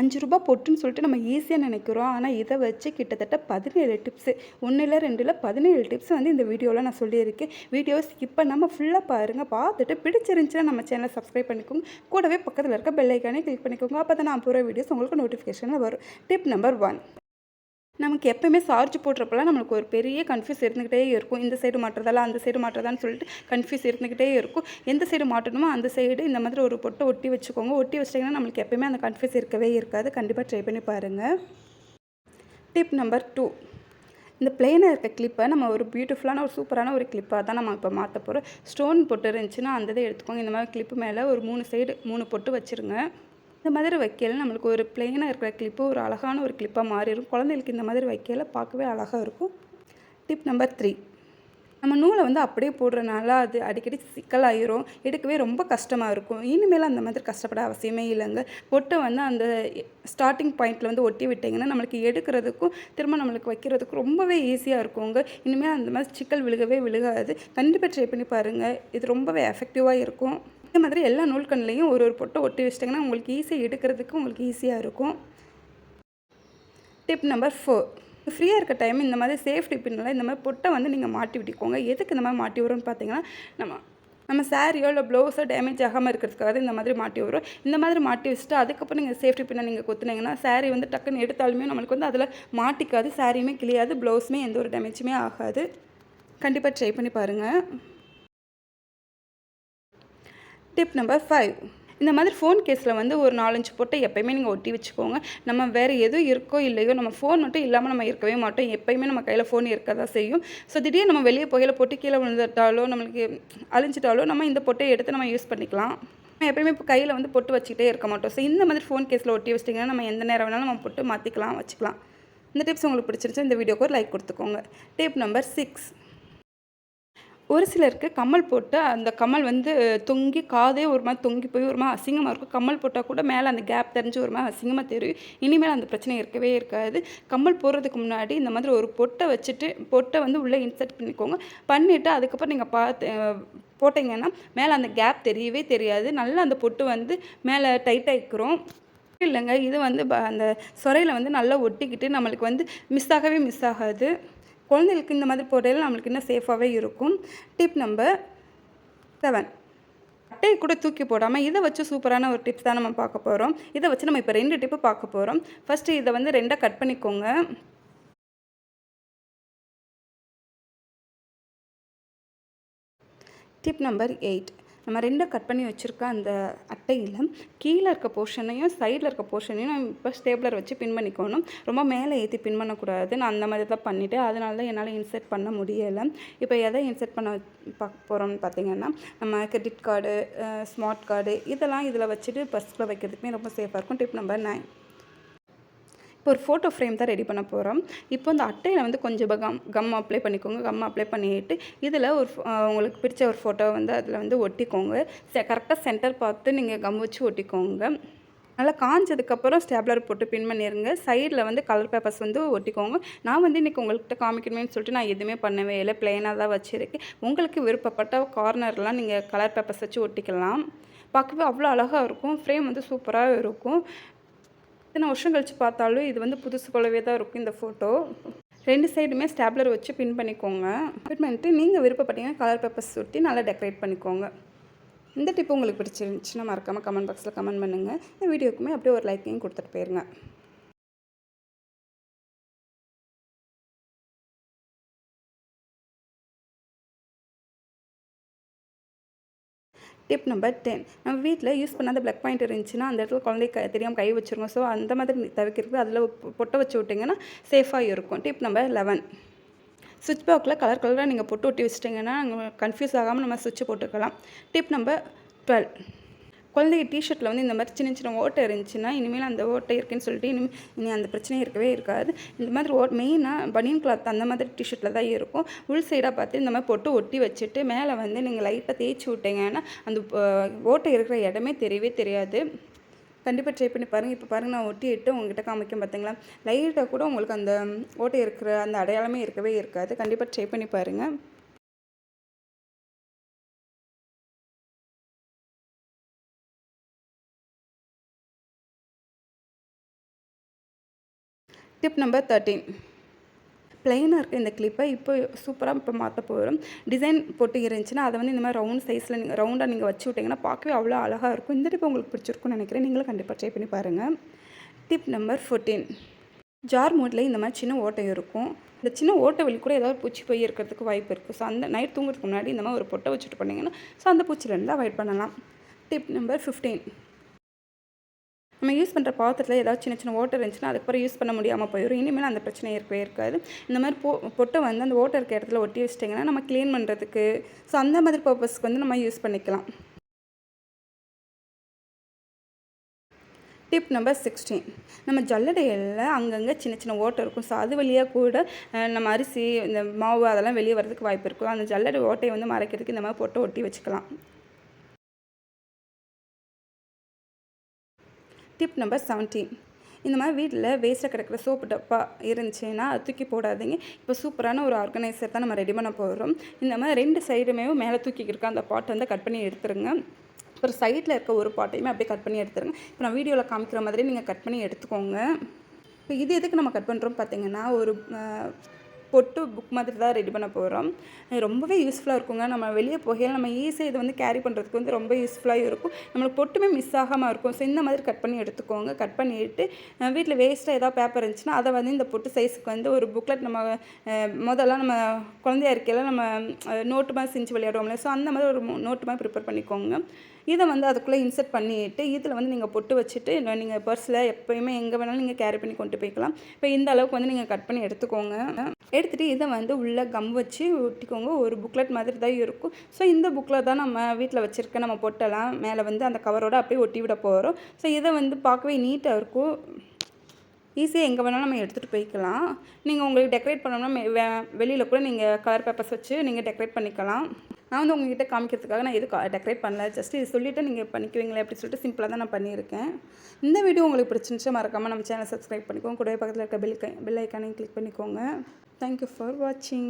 அஞ்சு ரூபா பொட்டுன்னு சொல்லிட்டு நம்ம ஈஸியாக நினைக்கிறோம். ஆனால் இதை வச்சு கிட்டத்தட்ட பதினேழு டிப்ஸு ஒன்றில் ரெண்டில் பதினேழு டிப்ஸ் வந்து இந்த வீடியோவில் நான் சொல்லியிருக்கேன். வீடியோஸ் ஸ்கிப் பண்ணாமல் ஃபுல்லாக பாருங்கள் பார்த்துட்டு பிடிச்சிருந்துச்சுன்னா நம்ம சேனலை சப்ஸ்கிரைப் பண்ணிக்கோங்க. கூடவே பக்கத்தில் இருக்க பெல்லைக்கானே கிளிக் பண்ணிக்கோங்க. அப்போ தான் நான் போகிற வீடியோஸ் உங்களுக்கு நோட்டிஃபிகேஷனில் வரும். டிப் நம்பர் ஒன் நமக்கு எப்போயுமே சார்ஜ் போடுறப்பெல்லாம் நம்மளுக்கு ஒரு பெரிய கன்ஃபியூஸ் இருந்துக்கிட்டே இருக்கும். இந்த சைடு மாட்டுறதால அந்த சைடு மாட்டுறதான்னு சொல்லிட்டு கன்ஃபியூஸ் இருந்துக்கிட்டே இருக்கும். எந்த சைடு மாட்டணுமோ அந்த சைடு இந்த மாதிரி ஒரு பொட்டை ஒட்டி வச்சுக்கோங்க. ஒட்டி வச்சிட்டிங்கன்னா நம்மளுக்கு எப்போயுமே அந்த கன்ஃபியூஸ் இருக்கவே இருக்காது. கண்டிப்பாக ட்ரை பண்ணி பாருங்கள் டிப் நம்பர் டூ இந்த பிளெயினாக இருக்க கிளிப்பை நம்ம ஒரு பியூட்டிஃபுல்லான ஒரு சூப்பரான ஒரு கிளிப்பாக தான் நம்ம இப்போ மாற்ற போகிறோம் ஸ்டோன் பொட்டு இருந்துச்சுன்னா அந்த இதை எடுத்துக்கோங்க. இந்த மாதிரி கிளிப்பு மேலே ஒரு மூணு சைடு மூணு பொட்டு வச்சுருங்க. இந்த மாதிரி வைக்கல நம்மளுக்கு ஒரு பிளெயினாக இருக்கிற கிளிப்பு ஒரு அழகான ஒரு கிளிப்பாக மாறிடும் குழந்தைகளுக்கு இந்த மாதிரி வைக்கையில் பார்க்கவே அழகாக இருக்கும். டிப் நம்பர் த்ரீ நம்ம நூலை வந்து அப்படியே போடுறனால அது அடிக்கடி சிக்கலாயிரும். எடுக்கவே ரொம்ப கஷ்டமாக இருக்கும். இனிமேல் அந்த மாதிரி கஷ்டப்பட அவசியமே இல்லைங்க. பொட்டை வந்து அந்த ஸ்டார்டிங் பாயிண்டில் வந்து ஒட்டி விட்டிங்கன்னா நம்மளுக்கு எடுக்கிறதுக்கும் திரும்ப நம்மளுக்கு வைக்கிறதுக்கும் ரொம்பவே ஈஸியாக இருக்குங்க. இனிமேல் அந்த மாதிரி சிக்கல் விழுகவே விழுகாது. கண்டிப்பாக ட்ரை பண்ணி பாருங்கள் இது ரொம்பவே எஃபெக்டிவாக இருக்கும். இந்த மாதிரி எல்லா நூல்கண்லேயும் ஒரு ஒரு பொட்டை ஒட்டி வச்சிட்டிங்கன்னா உங்களுக்கு ஈஸியாக எடுக்கிறதுக்கு உங்களுக்கு ஈஸியாக இருக்கும். டிப் நம்பர் ஃபோர் ஃப்ரீயாக இருக்க டைம் இந்த மாதிரி சேஃப்டி பின்னில் இந்த மாதிரி பொட்டை வந்து நீங்கள் மாட்டி விட்டுக்கோங்க. எதுக்கு இந்த மாதிரி மாட்டி வரும்னு பார்த்தீங்கன்னா நம்ம நம்ம சாரியோ இல்லை ப்ளவுஸோ டேமேஜ் ஆகாமல் இருக்கிறதுக்காக இந்த மாதிரி மாட்டி வரும். இந்த மாதிரி மாட்டி வச்சுட்டு அதுக்கப்புறம் நீங்கள் சேஃப்டி பின்னை நீங்கள் கொத்துனீங்கன்னா சாரீ வந்து டக்குன்னு எடுத்தாலுமே நம்மளுக்கு வந்து அதில் மாட்டிக்காது சாரியுமே கிளியாது ப்ளவுஸுமே எந்த ஒரு டேமேஜுமே ஆகாது. கண்டிப்பாக ட்ரை பண்ணி பாருங்கள் டிப் நம்பர் ஃபைவ் இந்த மாதிரி ஃபோன் கேஸில் வந்து ஒரு நாலஞ்சு பொட்டை எப்போயுமே நீங்கள் ஒட்டி வச்சுக்கோங்க. நம்ம வேறு எதுவும் இருக்கோ இல்லையோ நம்ம ஃபோன் மட்டும் இல்லாமல் நம்ம இருக்கவே மாட்டோம். எப்போயுமே நம்ம கையில் ஃபோன் இருக்க தான் செய்யும். ஸோ திடீர்னு நம்ம வெளியே போகையில் பொட்டி கீழே விழுந்துட்டாலோ நம்மளுக்கு அழிஞ்சிட்டாலோ நம்ம இந்த பொட்டையை எடுத்து நம்ம யூஸ் பண்ணிக்கலாம். நம்ம எப்பயுமே இப்போ கையில் வந்து பொட்டு வச்சுக்கிட்டே இருக்க மாட்டோம். ஸோ இந்த மாதிரி ஃபோன் கேஸில் ஒட்டி வச்சிட்டிங்கன்னா நம்ம எந்த நேரம் வேணாலும் நம்ம பொட்டு மாற்றிக்கலாம் வச்சுக்கலாம். இந்த டிப்ஸ் உங்களுக்கு பிடிச்சிருச்சு இந்த வீடியோக்கு ஒரு லைக் கொடுத்துக்கோங்க. டிப் நம்பர் சிக்ஸ் ஒரு சிலருக்கு கம்மல் போட்டு அந்த கம்மல் வந்து தொங்கி காதே ஒரு மாதிரி தொங்கி போய் ஒரு மாதிரி அசிங்கமாக இருக்கும். கம்மல் போட்டால் கூட மேலே அந்த கேப் தெரிஞ்சு ஒரு மாதிரி அசிங்கமாக தெரியும். இனிமேல் அந்த பிரச்சனை இருக்கவே இருக்காது. கம்மல் போடுறதுக்கு முன்னாடி இந்த மாதிரி ஒரு பொட்டை வச்சுட்டு பொட்டை வந்து உள்ளே இன்சர்ட் பண்ணிக்கோங்க. பண்ணிவிட்டு அதுக்கப்புறம் நீங்கள் பார்த்து போட்டிங்கன்னா மேலே அந்த கேப் தெரியவே தெரியாது. நல்லா அந்த பொட்டு வந்து மேலே டைட் ஆகிக்கிறோம் இல்லைங்க இது வந்து அந்த சொரையில் வந்து நல்லா ஒட்டிக்கிட்டு நம்மளுக்கு வந்து மிஸ் ஆகவே மிஸ் ஆகாது. குழந்தைகளுக்கு இந்த மாதிரி போடையில் நம்மளுக்கு இன்னும் சேஃபாகவே இருக்கும். டிப் நம்பர் செவன் அட்டையை கூட தூக்கி போடாமல் இதை வச்சு சூப்பரான ஒரு டிப்ஸ் தான் நம்ம பார்க்க போகிறோம் இதை வச்சு நம்ம இப்போ ரெண்டு டிப்பு பார்க்க போகிறோம் ஃபஸ்ட்டு இதை வந்து ரெண்டாக கட் பண்ணிக்கோங்க. டிப் நம்பர் எயிட் நம்ம ரெண்டும் கட் பண்ணி வச்சுருக்க அந்த அட்டையில் கீழே இருக்க போர்ஷனையும் சைடில் இருக்க போர்ஷனையும் நம்ம இப்போ ஸ்டேப்லர் வச்சு பின் பண்ணிக்கணும். ரொம்ப மேலே ஏற்றி பின் பண்ணக்கூடாது. நான் அந்த மாதிரி தான் பண்ணிவிட்டு அதனால தான் என்னால் இன்சர்ட் பண்ண முடியலை. இப்போ எதை இன்சர்ட் பண்ண பார்க்க போகிறோம்னு பார்த்தீங்கன்னா நம்ம கிரெடிட் கார்டு ஸ்மார்ட் கார்டு இதெல்லாம் இதில் வச்சுட்டு பஸ்ஸில் வைக்கிறதுக்குமே ரொம்ப சேஃபாக இருக்கும். டிப் நம்பர் நைன் இப்போ ஒரு ஃபோட்டோ ஃப்ரேம் தான் ரெடி பண்ண போகிறோம் இப்போ இந்த அட்டையில் வந்து கொஞ்சம் கம் கம் அப்ளை பண்ணிக்கோங்க. கம் அப்ளை பண்ணிட்டு இதில் ஒரு உங்களுக்கு பிடிச்ச ஒரு ஃபோட்டோ வந்து அதில் வந்து ஒட்டிக்கோங்க. கரெக்டாக சென்டர் பார்த்து நீங்கள் கம் வச்சு ஒட்டிக்கோங்க. நல்லா காஞ்சதுக்கப்புறம் ஸ்டேப்லர் போட்டு பின் பண்ணிடுங்க சைடில் வந்து கலர் பேப்பர்ஸ் வந்து ஒட்டிக்கோங்க. நான் வந்து இன்றைக்கி உங்கள்கிட்ட காமிக்கணும்னு சொல்லிட்டு நான் எதுவுமே பண்ணவே இல்லை. பிளெயினாக தான் வச்சுருக்கேன். உங்களுக்கு விருப்பப்பட்ட கார்னர்லாம் நீங்கள் கலர் பேப்பர்ஸ் வச்சு ஒட்டிக்கலாம். பார்க்கவே அவ்வளோ அழகாக இருக்கும். ஃப்ரேம் வந்து சூப்பராக இருக்கும். இத்தனை வருஷம் கழித்து பார்த்தாலும் இது வந்து புதுசு போலவே தான் இருக்கும் இந்த ஃபோட்டோ ரெண்டு சைடுமே ஸ்டாப்லர் வச்சு பின் பண்ணிக்கோங்க. பின் பண்ணிட்டு நீங்கள் விருப்பப்பட்டீங்கன்னா கலர் பேப்பர்ஸ் சுட்டி நல்லா டெக்கரேட் பண்ணிக்கோங்க. இந்த டிப் உங்களுக்கு பிடிச்சிருந்துச்சுன்னா மறக்காமல் கமெண்ட் பாக்ஸில் கமெண்ட் பண்ணுங்கள் இந்த வீடியோக்குமே அப்படியே ஒரு லைக்கையும் கொடுத்துட்டு போயிருங்க. டிப் நம்பர் டென் நம்ம வீட்டில் யூஸ் பண்ணாத ப்ளக் பாயிண்ட் இருந்துச்சுன்னா அந்த இடத்துல குழந்தை க தெரியாமல் கை வச்சுருங்க. ஸோ அந்த மாதிரி தவிர்க்கிறது அதில் பொட்டை வச்சு விட்டிங்கன்னா சேஃபாக இருக்கும். டிப் நம்பர் லெவன் சுவிட்ச் பாக்ஸில் கலர் கலராக நீங்கள் பொட்டு ஒட்டி வச்சிட்டிங்கன்னா கன்ஃபியூஸ் ஆகாமல் நம்ம சுவிட்ச் போட்டுக்கலாம். டிப் நம்பர் டுவெல் குழந்தைங்க டிஷர்ட்டில் வந்து இந்த மாதிரி சின்ன சின்ன ஓட்டை இருந்துச்சுன்னா இனிமேல் அந்த ஓட்டை இருக்குன்னு சொல்லிட்டு இனிமேல் இனி அந்த பிரச்சனை இருக்கவே இருக்காது. இந்த மாதிரி ஓ மெயினாக பனியன் கிளாத் அந்த மாதிரி டிஷர்ட்டில் தான் இருக்கும். உள் சைடாக பார்த்து இந்த மாதிரி பொட்டு ஒட்டி வச்சுட்டு மேலே வந்து நீங்கள் லைட்டாக தேய்ச்சி விட்டீங்கன்னா அந்த ஓட்டை இருக்கிற இடமே தெரியவே தெரியாது. கண்டிப்பாக ட்ரை பண்ணி பாருங்கள் இப்போ பாருங்கள் நான் ஒட்டி இட்டு உங்ககிட்ட காமிக்கும் பார்த்தீங்களா லைட்டாக கூட உங்களுக்கு அந்த ஓட்டை இருக்கிற அந்த அடையாளமே இருக்கவே இருக்காது. கண்டிப்பாக ட்ரை பண்ணி பாருங்கள் டிப் நம்பர் தேர்ட்டீன் பிளெயினாக இருக்க இந்த கிளிப்பை இப்போ சூப்பராக இப்போ மாற்ற போகிறோம் டிசைன் போட்டு இருந்துச்சுன்னா அதை வந்து இந்த மாதிரி ரவுண்ட் சைஸில் நீங்கள் ரவுண்டாக நீங்கள் வச்சு விட்டிங்கன்னா பார்க்கவே அவ்வளோ அழகாக இருக்கும். இந்த டிப் உங்களுக்கு பிடிச்சிருக்கும்னு நினைக்கிறேன். நீங்களும் கண்டிப்பாக ட்ரை பண்ணி பாருங்கள் டிப் நம்பர் ஃபோர்டீன் ஜார் மூட்டில் இந்த மாதிரி சின்ன ஓட்டை இருக்கும். இந்த சின்ன ஓட்டை வழி கூட ஏதாவது பூச்சி போய் இருக்கிறதுக்கு வாய்ப்பு இருக்குது ஸோ அந்த நைட் தூங்குறதுக்கு முன்னாடி இந்த மாதிரி ஒரு பொட்டை வச்சுட்டு பண்ணிங்கன்னா ஸோ அந்த பூச்சிலேருந்து அவாய்ட் பண்ணலாம். டிப் நம்பர் ஃபிஃப்டீன் நம்ம யூஸ் பண்ணுற பாத்திரத்தில் ஏதாவது சின்ன சின்ன ஓட்டர் இருந்துச்சுன்னா அதுக்கப்புறம் யூஸ் பண்ண முடியாமல் போயிடும் இனிமேல் அந்த பிரச்சனை இருக்கவே இருக்காது. இந்த மாதிரி பொ பொட்டை வந்து அந்த ஓட்டை இருக்க இடத்துல ஒட்டி வச்சிட்டிங்கன்னா நம்ம க்ளீன் பண்ணுறதுக்கு ஸோ அந்த மாதிரி பர்பஸ்க்கு வந்து நம்ம யூஸ் பண்ணிக்கலாம். டிப் நம்பர் சிக்ஸ்டீன் நம்ம ஜல்லடையில் அங்கங்கே சின்ன சின்ன ஓட்டை இருக்கும். ஸோ அது வழியாக கூட நம்ம அரிசி இந்த மாவு அதெல்லாம் வெளியே வரதுக்கு வாய்ப்பு இருக்கும். அந்த ஜல்லடை ஓட்டையை வந்து மறைக்கிறதுக்கு இந்த மாதிரி பொட்டை ஒட்டி வச்சுக்கலாம். டிப் நம்பர் செவன்டீன் இந்த மாதிரி வீட்டில் வேஸ்ட்டாக கிடக்கிற சோப்பு டப்பா இருந்துச்சுன்னா அது தூக்கி போடாதீங்க. இப்போ சூப்பரான ஒரு ஆர்கனைசர் தான் நம்ம ரெடி பண்ண போகிறோம் இந்த மாதிரி ரெண்டு சைடுமே மேலே தூக்கிக்கிட்டு இருக்க அந்த பாட்டை வந்து கட் பண்ணி எடுத்துருங்க. அப்புறம் சைடில் இருக்க ஒரு பாட்டையுமே அப்படியே கட் பண்ணி எடுத்துருங்க. இப்போ நான் வீடியோவில் காமிக்கிற மாதிரி நீங்கள் கட் பண்ணி எடுத்துக்கோங்க. இப்போ இது எதுக்கு நம்ம கட் பண்ணுறோம் பார்த்தீங்கன்னா ஒரு பொட்டு புக் மாதிரி தான் ரெடி பண்ண போகிறோம் ரொம்பவே யூஸ்ஃபுல்லாக இருக்குங்க. நம்ம வெளியே போகையில் நம்ம ஈஸியாக இதை வந்து கேரி பண்ணுறதுக்கு வந்து ரொம்ப யூஸ்ஃபுல்லாக இருக்கும். நம்மளுக்கு பொட்டுமே மிஸ் ஆகாமல் இருக்கும். ஸோ இந்த மாதிரி கட் பண்ணி எடுத்துக்கோங்க. கட் பண்ணிட்டு வீட்டில் வேஸ்ட்டாக ஏதாவது பேப்பர் இருந்துச்சுன்னா அதை வந்து இந்த பொட்டு சைஸுக்கு வந்து ஒரு புக்லெட் நம்ம முதல்ல நம்ம குழந்தையா இருக்கையில் நம்ம நோட்டு மாதிரி செஞ்சு விளையாடுவோம்ல. ஸோ அந்த மாதிரி ஒரு நோட்டு மாதிரி ப்ரிப்பேர் பண்ணிக்கோங்க. இதை வந்து அதுக்குள்ளே இன்சர்ட் பண்ணிட்டு இதில் வந்து நீங்கள் பொட்டு வச்சுட்டு நீங்கள் பர்ஸில் எப்போயுமே எங்கே வேணாலும் நீங்கள் கேரி பண்ணி கொண்டு போய்க்கலாம். இப்போ இந்த அளவுக்கு வந்து நீங்கள் கட் பண்ணி எடுத்துக்கோங்க. எடுத்துகிட்டு இதை வந்து உள்ளே கம் வச்சு ஒட்டிக்கோங்க. ஒரு புக்லெட் மாதிரி தான் இருக்கும். ஸோ இந்த புக்கில் தான் நம்ம வீட்டில் வச்சுருக்க நம்ம பொட்டெல்லாம் மேலே வந்து அந்த கவரோட அப்படியே ஒட்டி விட போகிறோம் ஸோ இதை வந்து பார்க்கவே நீட்டாக இருக்கும். ஈஸியாக எங்கே வேணாலும் நம்ம எடுத்துகிட்டு போய்க்கலாம். நீங்கள் உங்களுக்கு டெக்கரேட் பண்ணணும்னா வெளியில் கூட நீங்கள் கலர் பேப்பர்ஸ் வச்சு நீங்கள் டெக்கரேட் பண்ணிக்கலாம். நான் வந்து உங்ககிட்ட காமிக்கிறதுக்காக நான் எதுவும் டெக்கரேட் பண்ணல? ஜஸ்ட் இது சொல்லிவிட்டு நீங்கள் பண்ணிக்குவீங்களே அப்படின்னு சொல்லிட்டு சிம்பிளாக தான் நான் பண்ணியிருக்கேன். இந்த வீடியோ உங்களுக்கு பிடிச்சிருந்துச்சு மறக்காமல் நம்ம சேனல் சப்ஸ்கிரைப் பண்ணிக்கோங்க. கூடவே பக்கத்தில் இருக்க பெல் பெல் ஐக்கானையும் கிளிக் பண்ணிக்கோங்க. தேங்க்யூ ஃபார் வாட்சிங்